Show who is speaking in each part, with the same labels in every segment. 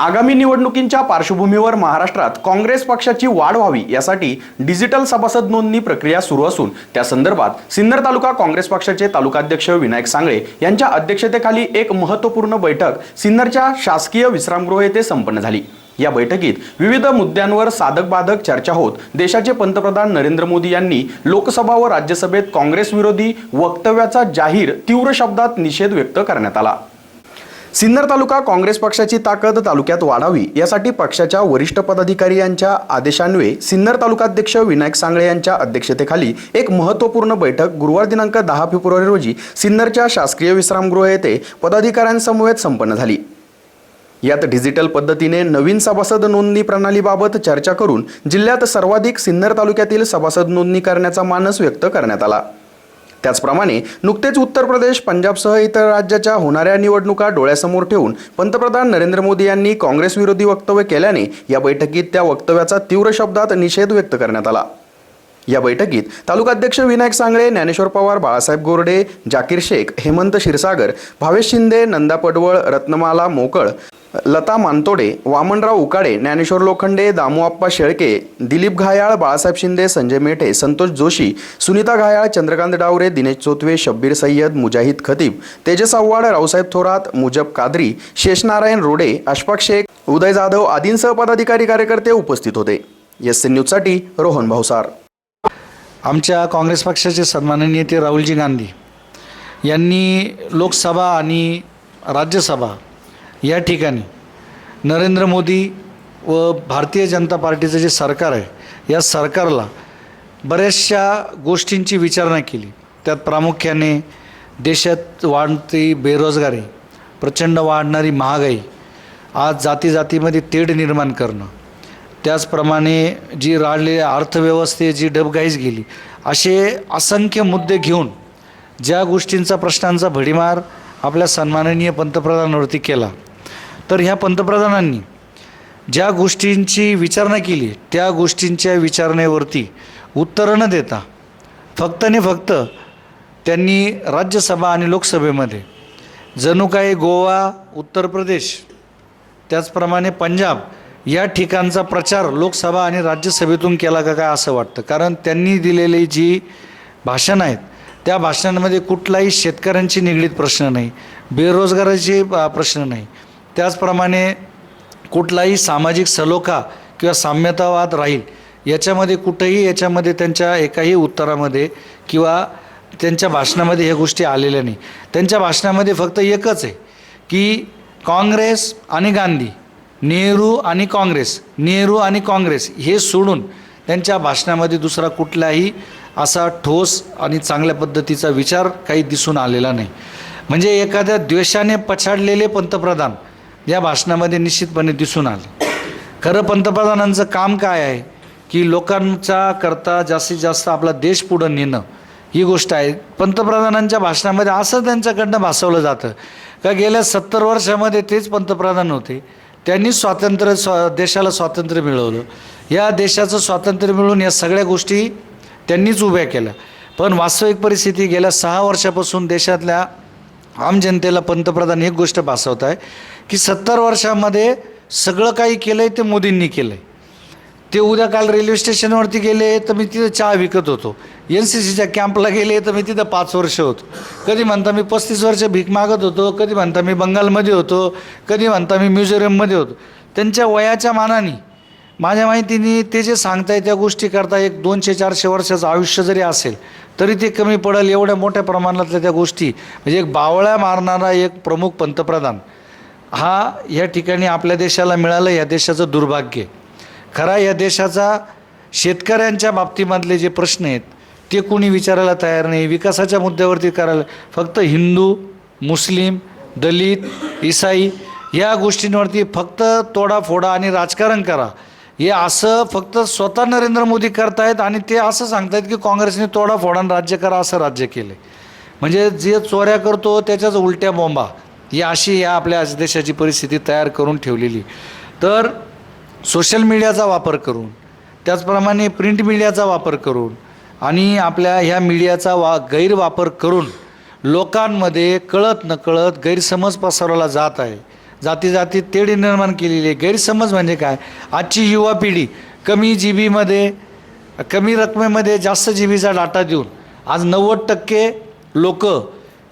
Speaker 1: आगामी निवडणुकींच्या पार्श्वभूमीवर महाराष्ट्रात काँग्रेस पक्षाची वाढ व्हावी यासाठी डिजिटल सभासद नोंदणी प्रक्रिया सुरू असून त्या संदर्भात सिन्नर तालुका काँग्रेस पक्षाचे तालुकाध्यक्ष विनायक सांगळे यांच्या अध्यक्षतेखाली एक महत्त्वपूर्ण बैठक सिन्नरच्या शासकीय विश्रामगृह येथे संपन्न झाली. या बैठकीत विविध मुद्द्यांवर साधक बाधक चर्चा होत देशाचे पंतप्रधान नरेंद्र मोदी यांनी लोकसभा व राज्यसभेत काँग्रेस विरोधी वक्तव्याचा जाहीर तीव्र शब्दात निषेध व्यक्त करण्यात आला. सिन्नर तालुका काँग्रेस पक्षाची ताकद तालुक्यात वाढावी यासाठी पक्षाच्या वरिष्ठ पदाधिकारी यांच्या आदेशान्वये सिन्नर तालुकाध्यक्ष विनायक सांगळे यांच्या अध्यक्षतेखाली एक महत्त्वपूर्ण बैठक गुरुवार दिनांक दहा फेब्रुवारी रोजी सिन्नरच्या शासकीय विश्रामगृह येथे पदाधिकाऱ्यांसमवेत संपन्न झाली. यात डिजिटल पद्धतीने नवीन सभासद नोंदणी प्रणालीबाबत चर्चा करून जिल्ह्यात सर्वाधिक सिन्नर तालुक्यातील सभासद नोंदणी करण्याचा मानस व्यक्त करण्यात आला. त्याचप्रमाणे नुकतेच उत्तर प्रदेश पंजाबसह इतर राज्याच्या होणाऱ्या निवडणुका डोळ्यासमोर ठेवून पंतप्रधान नरेंद्र मोदी यांनी काँग्रेस विरोधी वक्तव्य केल्याने या बैठकीत त्या वक्तव्याचा तीव्र शब्दात निषेध व्यक्त करण्यात आला. या बैठकीत तालुकाध्यक्ष विनायक सांगळे ज्ञानेश्वर पवार बाळासाहेब गोरडे जाकीर शेख हेमंत क्षीरसागर भावेश शिंदे नंदा पडवळ रत्नमाला मोकळ लता मानतोडे वामनराव उकाडे ज्ञानेश्वर लोखंडे दामूआप्पा शेळके दिलीप घायाळ बाळासाहेब शिंदे संजय मेठे संतोष जोशी सुनीता घायाळ चंद्रकांत डावरे दिनेश चोतवे शब्बीर सय्यद मुजाहिद खतीब तेजस आव्हाड रावसाहेब थोरात मुजब कादरी शेषनारायण रोडे अशफाक शेख उदय जाधव आदींसह पदाधिकारी कार्यकर्ते उपस्थित होते. एस एन न्यूजसाठी रोहन भावसार
Speaker 2: आमच्या काँग्रेस पक्षाचे सन्माननीय नेते राहुलजी गांधी यांनी लोकसभा आणि राज्यसभा या ठिकाणी नरेंद्र मोदी व भारतीय जनता पार्टीचं जे सरकार आहे या सरकारला बऱ्याचशा गोष्टींची विचारणा केली. त्यात प्रामुख्याने देशात वाढती बेरोजगारी प्रचंड वाढणारी महागाई आज जाती जातीमध्ये तेढ निर्माण करणं त्याचप्रमाणे जी राहिलेल्या अर्थव्यवस्थे जी डबघाईच गेली असे असंख्य मुद्दे घेऊन ज्या गोष्टींचा प्रश्नांचा भडीमार आपल्या सन्माननीय पंतप्रधानांवरती केला तर ह्या पंतप्रधानांनी ज्या गोष्टींची विचारणा केली त्या गोष्टींच्या विचारणेवरती उत्तरं न देता फक्त आणि फक्त त्यांनी राज्यसभा आणि लोकसभेमध्ये जणू काही गोवा उत्तर प्रदेश त्याचप्रमाणे पंजाब या ठिकाणचा प्रचार लोकसभा आणि राज्यसभेतून केला का काय असं वाटतं? कारण त्यांनी दिलेली जी भाषणं आहेत त्या भाषणांमध्ये कुठलाही शेतकऱ्यांशी निगडीत प्रश्न नाही बेरोजगाराचे प्रश्न नाही. त्याचप्रमाणे कुठलाही सामाजिक सलोखा किंवा साम्यतावाद राहील याच्यामध्ये कुठंही याच्यामध्ये त्यांच्या एकाही उत्तरामध्ये किंवा त्यांच्या भाषणामध्ये ह्या गोष्टी आलेल्या नाही. त्यांच्या भाषणामध्ये फक्त एकच आहे की काँग्रेस आणि गांधी नेहरू आणि काँग्रेस नेहरू आणि काँग्रेस हे सोडून त्यांच्या भाषणामध्ये दुसरा कुठलाही असा ठोस आणि चांगल्या पद्धतीचा विचार काही दिसून आलेला नाही. म्हणजे एखाद्या द्वेषाने पछाडलेले पंतप्रधान या भाषणामध्ये निश्चितपणे दिसून आले. खरं पंतप्रधानांचं काम काय आहे? की लोकांच्या करता जास्तीत जास्त आपला देश पुढं नेणं ही गोष्ट आहे. पंतप्रधानांच्या भाषणामध्ये असं त्यांच्याकडनं भासवलं जातं. का गेल्या सत्तर वर्षामध्ये तेच पंतप्रधान होते. त्यांनी स्वातंत्र्य स्वा देशाला स्वातंत्र्य मिळवलं. या देशाचं स्वातंत्र्य मिळून या सगळ्या गोष्टी त्यांनीच उभ्या केल्या. पण वास्तविक परिस्थिती गेल्या सहा वर्षापासून देशातल्या आम जनतेला पंतप्रधान एक गोष्ट भासवत आहे की सत्तर वर्षामध्ये सगळं काही केलं आहे ते मोदींनी केलं आहे ते उद्या काल रेल्वे स्टेशनवरती गेले तर मी तिथं चहा विकत होतो. एन सी सीच्या कॅम्पला गेले तर मी तिथं पाच वर्ष होतो. कधी म्हणता मी पस्तीस वर्ष भीक मागत होतो कधी म्हणता मी बंगालमध्ये होतो कधी म्हणता मी म्युझियममध्ये होतो. त्यांच्या वयाच्या मानाने माझ्या माहितीने ते जे सांगताय त्या गोष्टी करता एक दोनशे चारशे वर्षाचं आयुष्य जरी असेल तरी ते कमी पडेल एवढ्या मोठ्या प्रमाणातल्या त्या गोष्टी. म्हणजे एक बावळ्या मारणारा एक प्रमुख पंतप्रधान हा या ठिकाणी आपल्या देशाला मिळालं या देशाचं दुर्भाग्य. खरा या देशाचा शेतकऱ्यांच्या बाबतीमधले जे प्रश्न आहेत ते कोणी विचारायला तयार नाही. विकासाच्या मुद्द्यावरती करायला फक्त हिंदू मुस्लिम दलित इसाई या गोष्टींवरती फक्त तोडाफोडा आणि राजकारण करा. हे असं फक्त स्वतः नरेंद्र मोदी करतायत आणि ते असं सांगतायत की काँग्रेसने तोडा फोडान राज्य करा असं राज्य केलं म्हणजे जे चोऱ्या करतो त्याच्याच उलट्या बॉम्बा ही अशी या आपल्या देशाची परिस्थिती तयार करून ठेवलेली. तर सोशल मीडियाचा वापर करून त्याचप्रमाणे प्रिंट मीडियाचा वापर करून आणि आपल्या ह्या मीडियाचा वा गैरवापर करून लोकांमध्ये कळत नकळत गैरसमज पसरवला जात आहे. जाती जाती तेढी निर्माण केलेली आहे. गैरसमज म्हणजे काय? आजची युवा पिढी कमी जी बीमध्ये कमी रकमेमध्ये जास्त जी बीचा डाटा देऊन आज नव्वद टक्के लोक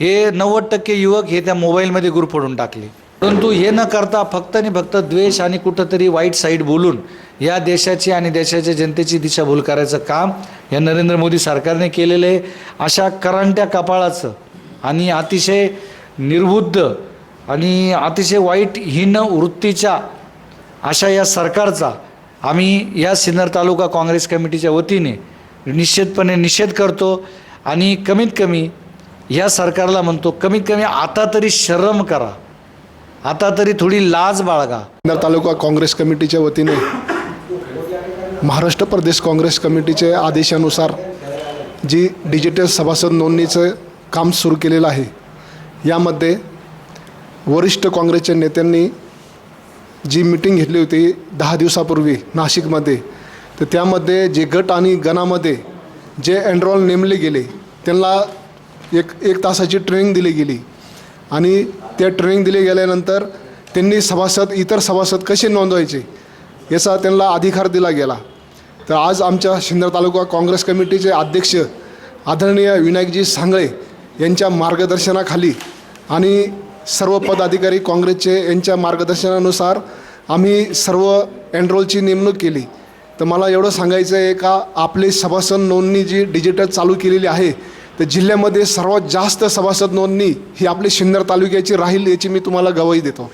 Speaker 2: हे नव्वद टक्के युवक हे त्या मोबाईलमध्ये गुरफडून टाकले. परंतु हे न करता फक्त आणि फक्त द्वेष आणि कुठंतरी वाईट साईड बोलून या देशाची आणि देशाच्या जनतेची दिशाभूल करायचं काम या नरेंद्र मोदी सरकारने केलेलं आहे. अशा करंट्या कपाळाचं आणि अतिशय निर्बुद्ध आणि अतिशय वाईट हीन वृत्तीच्या अशा या सरकारचा आम्ही या सिन्नर तालुका काँग्रेस कमिटीच्या वतीने निश्चितपणे निषेध करतो आणि कमीत कमी या सरकारला म्हणतो कमीत कमी आता तरी शरम करा. आता तरी थोडी लाज बाळगा.
Speaker 3: सिन्नर तालुका काँग्रेस कमिटीच्या वतीने महाराष्ट्र प्रदेश काँग्रेस कमिटीचे आदेशानुसार जी डिजिटल सभासद नोंदणीचं काम सुरू केलेलं आहे यामध्ये वरिष्ठ काँग्रेसच्या नेत्यांनी जी मिटिंग घेतली होती दहा दिवसापूर्वी नाशिकमध्ये तर त्यामध्ये जे गट आणि गणामध्ये जे एनरोल नेमले गेले त्यांना एक एक तासाची ट्रेनिंग दिली गेली. आणि त्या ट्रेनिंग दिली गेल्यानंतर त्यांनी सभासद इतर सभासद कसे नोंदवायचे याचा त्यांना अधिकार दिला गेला. तर आज आमच्या शिंदर तालुका काँग्रेस कमिटीचे अध्यक्ष आदरणीय विनायकजी सांगळे यांच्या मार्गदर्शनाखाली आणि सर्व पदाधिकारी काँग्रेसचे यांच्या मार्गदर्शनानुसार आम्ही सर्व एनरोलची नेमणूक केली. तर मला एवढं सांगायचं आहे का आपली सभासद नोंदणी जी डिजिटल चालू केलेली आहे तर जिल्ह्यामध्ये सर्वात जास्त सभासद नोंदणी ही आपली सिन्नर तालुक्याची राहील याची मी तुम्हाला गवाही देतो.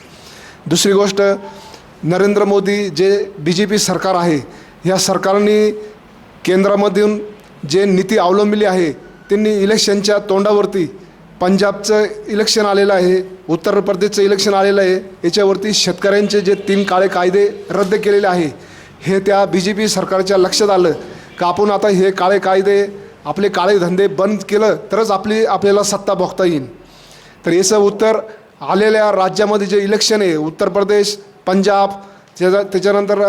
Speaker 3: दुसरी गोष्ट नरेंद्र मोदी जे बी जे पी सरकार आहे ह्या सरकारने केंद्रामधून जे नीती अवलंबली आहे त्यांनी इलेक्शनच्या तोंडावरती पंजाबचं इलेक्शन आलेलं आहे उत्तर प्रदेशचं इलेक्शन आलेलं आहे याच्यावरती शेतकऱ्यांचे जे तीन काळे कायदे रद्द केलेले आहे हे त्या बी जे पी सरकारच्या लक्षात आलं. का आपण आता हे काळे कायदे आपले काळे धंदे बंद केलं तरच आपली आपल्याला सत्ता भोगता येईल. तर याचं उत्तर आलेल्या राज्यामध्ये जे इलेक्शन आहे उत्तर प्रदेश पंजाब त्याच्या त्याच्यानंतर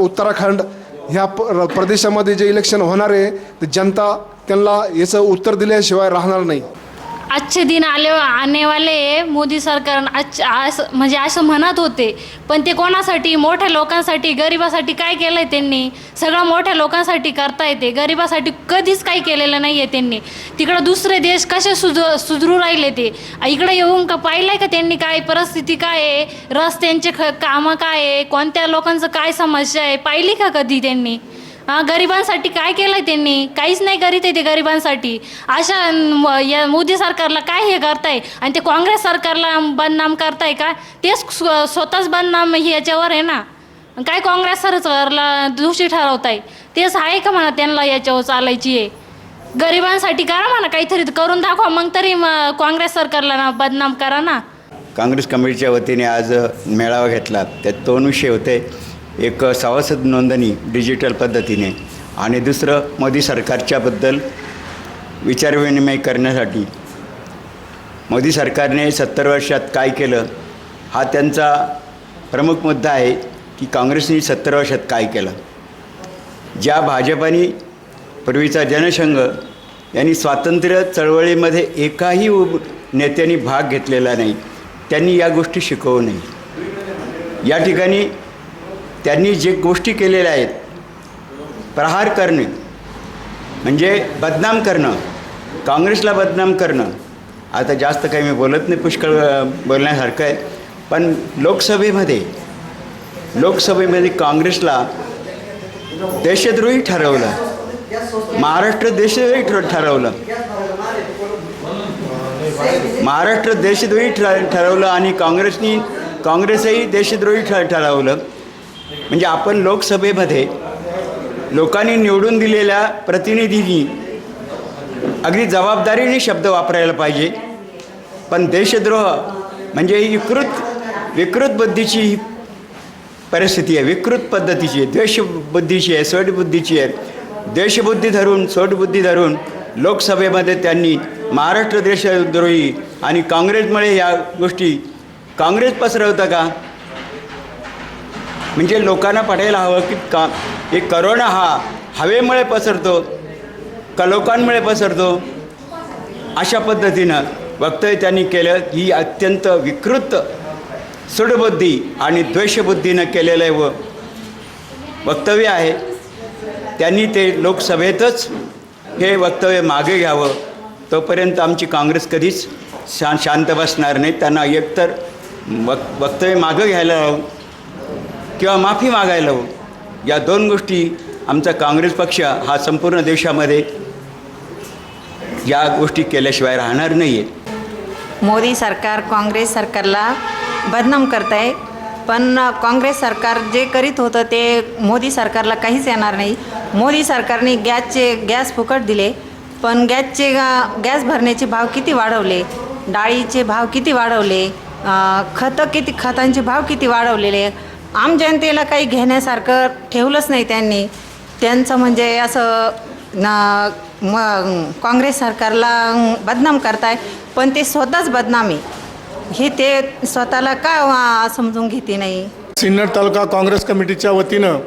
Speaker 3: उत्तराखंड ह्या प प्रदेशामध्ये जे इलेक्शन होणार आहे तर जनता त्यांना याचं उत्तर दिल्याशिवाय राहणार नाही.
Speaker 4: अच्छे दिन आले आने वाले मोदी सरकार अच्छ असं म्हणजे असं म्हणत होते. पण ते कोणासाठी? मोठ्या लोकांसाठी गरिबासाठी काय केलं आहे त्यांनी? सगळं मोठ्या लोकांसाठी करता येते. गरिबासाठी कधीच काही केलेलं नाही आहे त्यांनी. तिकडं दुसरे देश कसे सुध सुधरू राहिले ते? इकडे येऊन का पाहिलं आहे का त्यांनी काय? परिस्थिती काय आहे? रस्त्यांचे ख कामं काय आहे? कोणत्या लोकांचं काय समस्या आहे? पाहिली का कधी त्यांनी? हा गरिबांसाठी काय केलं आहे त्यांनी? काहीच नाही करीत आहे ते गरिबांसाठी. अशा म- या मोदी सरकारला काय हे करताय? आणि ते काँग्रेस सरकारला बदनाम करताय का? तेच स्व- स्वतःच बदनाम हे याच्यावर आहे ना. काय काँग्रेस सरकारला दोषी ठरवताय? तेच आहे का म्हणा त्यांना याच्यावर चालायची आहे? गरिबांसाठी करा म्हणा काहीतरी करून दाखवा. मग तरी म- काँग्रेस सरकारला ना बदनाम करा ना.
Speaker 5: काँग्रेस कमिटीच्या वतीने आज मेळावा घेतला. त्यात दोन विषय होते. एक सभासद नोंदणी डिजिटल पद्धतीने आणि दुसरं मोदी सरकारच्याबद्दल विचारविनिमय करण्यासाठी. मोदी सरकारने सत्तर वर्षात काय केलं हा त्यांचा प्रमुख मुद्दा आहे की काँग्रेसने सत्तर वर्षात काय केलं. ज्या भाजपाने पूर्वीचा जनसंघ यांनी स्वातंत्र्य चळवळीमध्ये एकाही उब नेत्यांनी भाग घेतलेला नाही त्यांनी या गोष्टी शिकवू नये. या ठिकाणी त्यांनी जे गोष्टी केलेल्या आहेत प्रहार करणे म्हणजे बदनाम करणं काँग्रेसला बदनाम करणं आता जास्त काही मी बोलत नाही पुष्कळ बोलण्यासारखं आहे पण लोकसभेमध्ये लोकसभेमध्ये काँग्रेसला देशद्रोही ठरवलं महाराष्ट्र देशद्रोही ठरवलं. महाराष्ट्र देशद्रोही ठर ठरवलं आणि काँग्रेसनी काँग्रेसही देशद्रोही ठरवलं. म्हणजे आपण लोकसभेमध्ये लोकांनी निवडून दिलेल्या प्रतिनिधींनी अगदी जबाबदारीने शब्द वापरायला पाहिजे. पण देशद्रोह म्हणजे ही विकृत विकृत बुद्धीची ही परिस्थिती आहे. विकृत पद्धतीची आहे. द्वेषबुद्धीची आहे सोटबुद्धीची आहे. द्वेषबुद्धी धरून सोटबुद्धी धरून लोकसभेमध्ये त्यांनी महाराष्ट्र देशद्रोही आणि काँग्रेसमुळे या गोष्टी काँग्रेस पसरवतं का? म्हणजे लोकांना पटायला हवं की का हे करोना हा हवेमुळे पसरतो का लोकांमुळे पसरतो? अशा पद्धतीनं वक्तव्य त्यांनी केलं. ही अत्यंत विकृत सुडबुद्धी आणि द्वेषबुद्धीनं केलेलं आहे व वक्तव्य आहे. त्यांनी ते लोकसभेतच हे वक्तव्य मागे घ्यावं. तोपर्यंत आमची काँग्रेस कधीच शा शांत बसणार नाही. त्यांना एकतर वक् वक्तव्य मागं घ्यायला हवं किंवा माफी मागायला हवं या दोन गोष्टी आमचा काँग्रेस पक्ष हा संपूर्ण देशामध्ये या गोष्टी केल्याशिवाय राहणार नाही आहेत
Speaker 6: मोदी सरकार काँग्रेस सरकारला बदनाम करत आहे पण काँग्रेस सरकार जे करीत होतं ते मोदी सरकारला काहीच येणार नाही. मोदी सरकारने गॅसचे गॅस फुकट दिले. पण गॅसचे गा- गॅस भरण्याचे भाव किती वाढवले? डाळीचे भाव किती वाढवले? खतं किती खतांचे भाव किती वाढवलेले? आम जनतेला काही घेण्यासारखं ठेवलंच नाही त्यांनी. त्यांचं म्हणजे असं न म काँग्रेस सरकारला बदनाम करताय पण ते स्वतःच बदनामी. हे ते स्वतःला का वा- समजून घेते नाही?
Speaker 7: सिन्नर तालुका काँग्रेस कमिटीच्या वतीनं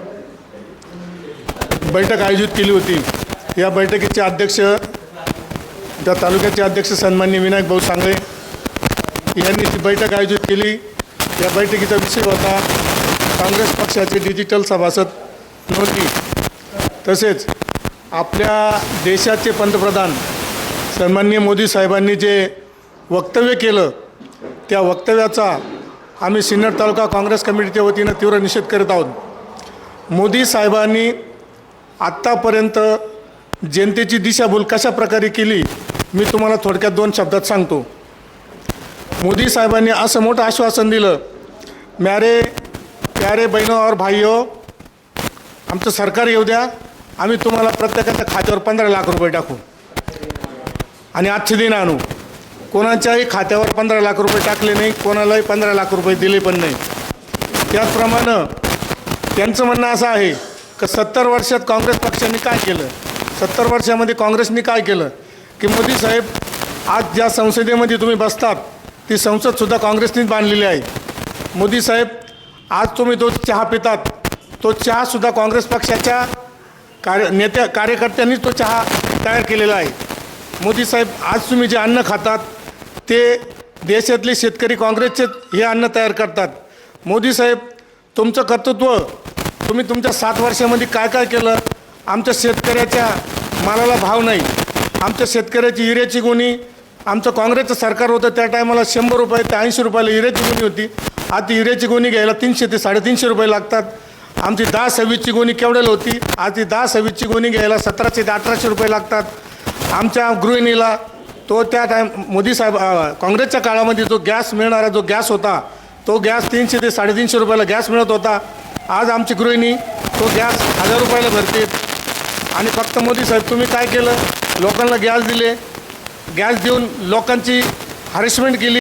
Speaker 7: बैठक आयोजित केली होती. या बैठकीचे अध्यक्ष त्या तालुक्याचे अध्यक्ष सन्मान्य विनायक भाऊ सांगळे यांनी ती बैठक आयोजित केली. या बैठकीचा विषय होता काँग्रेस पक्षाचे डिजिटल सभासद नोंदणी तसेच आपल्या देशाचे पंतप्रधान सन्माननीय मोदी साहेबांनी जे वक्तव्य केलं त्या वक्तव्याचा आम्ही सिन्नर तालुका काँग्रेस कमिटीच्या वतीनं तीव्र निषेध करीत आहोत. मोदी साहेबांनी आत्तापर्यंत जनतेची दिशाभूल कशा प्रकारे केली मी तुम्हाला थोडक्यात दोन शब्दात सांगतो. मोदी साहेबांनी असं मोठं आश्वासन दिलं मॅरे प्यारे बहिणो और भाईयो आमचं सरकार येऊ द्या. आम्ही तुम्हाला प्रत्येकाच्या खात्यावर पंधरा लाख रुपये टाकू. आणि आजचे दिन आणू. कोणाच्याही खात्यावर पंधरा लाख रुपये टाकले नाही कोणालाही पंधरा लाख रुपये दिले पण नाही. त्याचप्रमाणे त्यांचं म्हणणं असं आहे की सत्तर वर्षात काँग्रेस पक्षाने काय केलं? सत्तर वर्षामध्ये काँग्रेसने काय केलं? की मोदी साहेब आज ज्या संसदेमध्ये तुम्ही बसतात ती संसदसुद्धा काँग्रेसनेच बांधलेली आहे. मोदी साहेब आज तुम्ही तो चहा पितात तो चहासुद्धा काँग्रेस पक्षाच्या कार्य नेत्या कार्यकर्त्यांनीच तो चहा तयार केलेला आहे. मोदी साहेब आज तुम्ही जे अन्न खातात ते देशातले शेतकरी काँग्रेसचे हे अन्न तयार करतात. मोदी साहेब तुमचं कर्तृत्व तुम्ही तुमच्या सात वर्षामध्ये काय काय केलं आमच्या शेतकऱ्याच्या मालाला भाव नाही. आमच्या शेतकऱ्याची हिऱ्याची गुणी आमचं काँग्रेसचं सरकार होतं त्या टायमाला शंभर रुपये ते ऐंशी रुपयाला हिऱ्याची गुणी होती. आता युरियाची गोणी गुणी घ्यायला तीनशे ते साडेतीनशे रुपये लागतात. आमची दहा सव्वीसची गोणी केवढ्याला होती? आज ती दहा सव्वीसची गोणी घ्यायला सतराशे ते अठराशे रुपये लागतात. आमच्या गृहिणीला तो त्या टाईम मोदी साहेब काँग्रेसच्या काळामध्ये जो गॅस मिळणारा जो गॅस होता तो गॅस तीनशे ते साडेतीनशे रुपयाला गॅस मिळत होता. आज आमची गृहिणी तो गॅस हजार रुपयाला भरते. आणि फक्त मोदी साहेब तुम्ही काय केलं? लोकांना गॅस दिले. गॅस देऊन लोकांची हॅरेसमेंट केली.